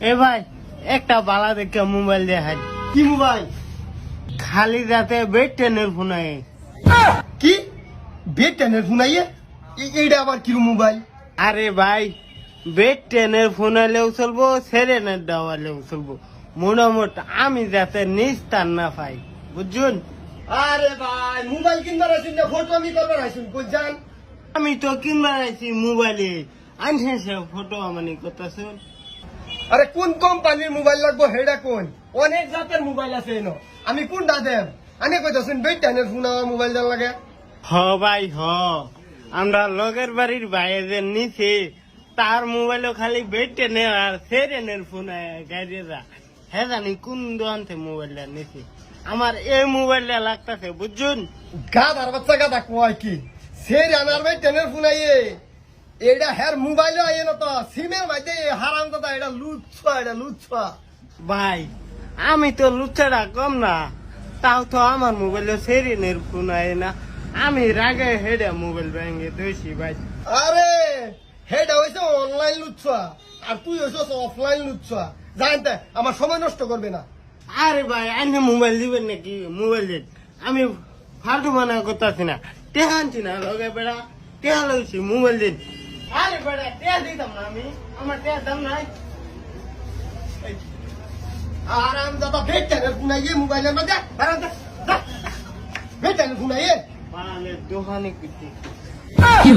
এ ভাই একটা বালা দেখে মোবাইল দেখাই কি মোবাইল? খালি রাতে বেড টেনের ফোন আয়। কি? বেড টেনের ফোনাইয়ে এইটা আবার কিরম মোবাইল? আরে ভাই বেড টেনের ফোন আলেও চলবো সেরেনের দেওয়ালেও চলবো। মোটামুটি আমি যাতে নিস্তার না পাই বুঝুন আরে ভাই মোবাইল কিনবার আছেন না ফটো আমি করবার আছেন কই যান? আমি তো কিনবার আছি মোবাইলে আনছে ফটো মানে করতেছুন? আরে কোন কোম্পানির মোবাইল লাগবো হেডা কোন? অনেক জাতের মোবাইল আছে এনো। আমি কোনটা দেব আনে কইতাছেন বেড টেনের ফোন আমার মোবাইল দেন লাগে। হ ভাই হ। আমরা লগের বাড়ির বাইরে নিচে তার মোবাইলও খালি বেড টেনের আর সেরেনের ফোন গাড়িরা হ্যাঁ জানি কোন দোকান থেকে মোবাইলটা নিছে আমার এই মোবাইলটা লাগতেছে বুঝুন গাদার বাচ্চা গাদা কয় কি? সে রানার ভাই টেনের ফোন আইয়ে এটা হের মোবাইলও আইয়ে না তো সিমের মাঝে হারাম দাদা এটা লুচ্ছা এটা লুচ্ছা ভাই আমি তো লুচ্চাটা কম না তাও তো আমার মোবাইলে সেরেনের ফোন আয় না। আমি রাগে হেডে মোবাইল ভেঙে দিয়েছি ভাই। আরে হেডা হইছে অনলাইন লুচ্ছা আর তুই হইছস অফলাইন লুচ্ছা জানতে আমার সময় নষ্ট করবে না। আরে ভাই আইনে মোবাইল দিবেন নাকি? মোবাইল দিন আমি ফালতু মানা করতেছি না। টেহা আনছি না লগে বেড়া। টেহা লাগছি মোবাইল দিন। আরে বেড়া টেহা দিতাম না আমি আমার টেহা দাম নাই। আর আমি দাদা টেনের ফোন আইয়ে মোবাইলের বেড টেনের ফোন দোকানে করছি কি